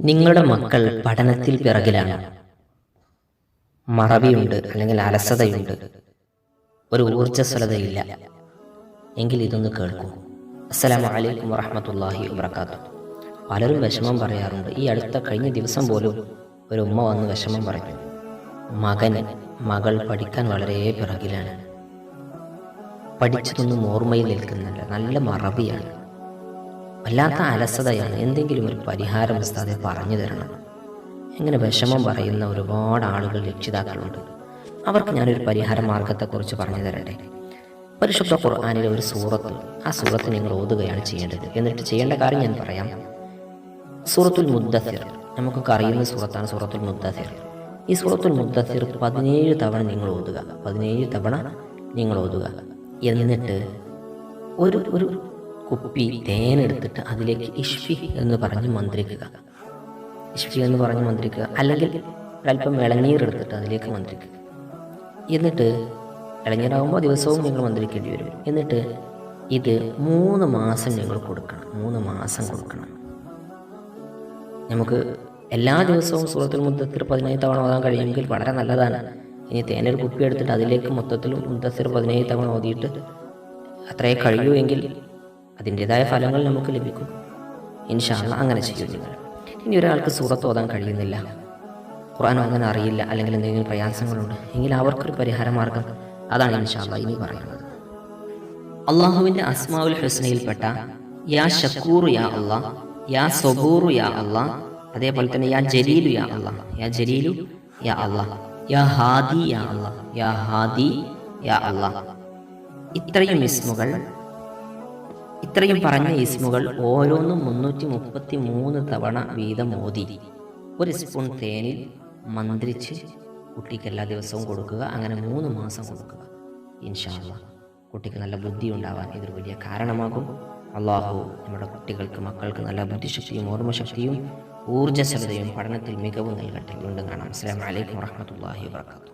നിങ്ങളുടെ മക്കൾ പഠനത്തിൽ പിറകിലാണ്. മറവിയുണ്ട് അല്ലെങ്കിൽ അലസതയുണ്ട്. ഒരു ഊർജസ്വലതയില്ല. എങ്കിൽ ഇതൊന്ന് കേൾക്കൂ. അസ്സലാമു അലൈക്കും വറഹമത്തല്ലാഹി വബർക്കാത്തു പലരും വിഷമം പറയാറുണ്ട്. ഈ അടുത്ത കഴിഞ്ഞ ദിവസം പോലും ഒരു ഉമ്മ വന്ന് വിഷമം പറഞ്ഞു. മകൻ മകൾ പഠിക്കാൻ വളരെ പിറകിലാണ്. പഠിച്ചതൊന്നും ഓർമ്മയിൽ നിൽക്കുന്നില്ല. നല്ല മറവിയാണ്. വല്ലാത്ത അലസതയാണ് എന്തെങ്കിലും ഒരു പരിഹാരം ഉസ്താദെ പറഞ്ഞു തരണം. ഇങ്ങനെ വിഷമം പറയുന്ന ഒരുപാട് ആളുകൾ രക്ഷിതാക്കളുണ്ട്. അവർക്ക് ഞാനൊരു പരിഹാര മാർഗത്തെക്കുറിച്ച് പറഞ്ഞു തരട്ടെ? പരിശുദ്ധ ഖുർആാനിലെ ഒരു സൂറത്ത് ആ സൂറത്ത് നിങ്ങൾ ഓതുകയാണ് ചെയ്യേണ്ടത്. എന്നിട്ട് ചെയ്യേണ്ട കാര്യം ഞാൻ പറയാം. സൂറത്തുൽ മുദ്ദസിർ നമുക്കൊക്കെ അറിയുന്ന സൂറത്താണ് സൂറത്തുൽ മുദ്ദസിർ. ഈ സൂറത്തുൽ മുദ്ദസിർ പതിനേഴ് തവണ നിങ്ങൾ ഓതുക. പതിനേഴ് തവണ നിങ്ങൾ ഓതുക. എന്നിട്ട് ഒരു ഒരു കുപ്പി തേനെടുത്തിട്ട് അതിലേക്ക് ഇഷ്ഫി എന്ന് പറഞ്ഞ് മന്ത്രിക്കുക. ഇഷ്ഫി എന്ന് പറഞ്ഞ് മന്ത്രിക്കുക. അല്ലെങ്കിൽ ഒരല്പം ഇളനീർ എടുത്തിട്ട് അതിലേക്ക് മന്ത്രിക്കുക. എന്നിട്ട് ഇളനീരാകുമ്പോൾ ദിവസവും നിങ്ങൾ മന്ത്രിക്കേണ്ടി വരും. എന്നിട്ട് ഇത് മൂന്ന് മാസം ഞങ്ങൾ കൊടുക്കണം. മൂന്ന് മാസം കൊടുക്കണം. നമുക്ക് എല്ലാ ദിവസവും സൂറത്തിൽ മുദ്ദത്തിൽ പതിനേഴ് തവണ ഓതാൻ കഴിയുമെങ്കിൽ വളരെ നല്ലതാണ്. ഇനി തേനൊരു കുപ്പി എടുത്തിട്ട് അതിലേക്ക് മൊത്തത്തിൽ മുദ്ദത്തിൽ പതിനേഴ് തവണ ഓതിയിട്ട് അത്രയേ കഴിയൂ എങ്കിൽ അതിന്റെതായ ഫലങ്ങൾ നമുക്ക് ലഭിക്കും. ഇൻഷാല്ല അങ്ങനെ ചെയ്യും നിങ്ങൾ. ഇനി ഒരാൾക്ക് സൂറത്ത് ഓതാൻ കഴിയുന്നില്ല. ഖുർആൻ അങ്ങനെ അറിയില്ല അല്ലെങ്കിൽ എന്തെങ്കിലും പ്രയാസങ്ങളുണ്ട്. എങ്കിൽ അവർക്കൊരു പരിഹാര മാർഗം അതാണ് ഇൻഷാല്ല ഇനി പറയുന്നത്. അള്ളാഹുവിന്റെ അസ്മാവുൽ ഹുസ്നയിൽപ്പെട്ട യാ ഷക്കൂറു യാ അള്ളാ യാ സബൂർ യാ അള്ളാ അതേപോലെ തന്നെ യാ ജലീലു യാ അള്ളാ യാ ജലീലു യാ അള്ളാ യാ ഹാദി യാ അള്ളാ യാ ഹാദി യാ അള്ളാ ഇത്രയും ഇസ്മുകൾ ഇത്രയും പറഞ്ഞ ഇസ്മുകൾ ഓരോന്നും മുന്നൂറ്റി മുപ്പത്തി മൂന്ന് തവണ വീതം മോദി ഒരു സ്പൂൺ തേനിൽ മന്ത്രിച്ച് കുട്ടിക്ക് എല്ലാ ദിവസവും കൊടുക്കുക. അങ്ങനെ മൂന്ന് മാസം കൊടുക്കുക. ഇൻഷാല്ല കുട്ടിക്ക് നല്ല ബുദ്ധി ഉണ്ടാവാൻ ഇതൊരു വലിയ കാരണമാകും. അള്ളാഹു നമ്മുടെ കുട്ടികൾക്ക് മക്കൾക്ക് നല്ല ബുദ്ധിശക്തിയും ഓർമ്മശക്തിയും ഊർജസ്വലതയും പഠനത്തിൽ മികവ് നൽകട്ടെ. വീണ്ടും കാണാം. അസ്സാം വലൈക്കും വാഹമത്തല്ലാഹി വാത്തു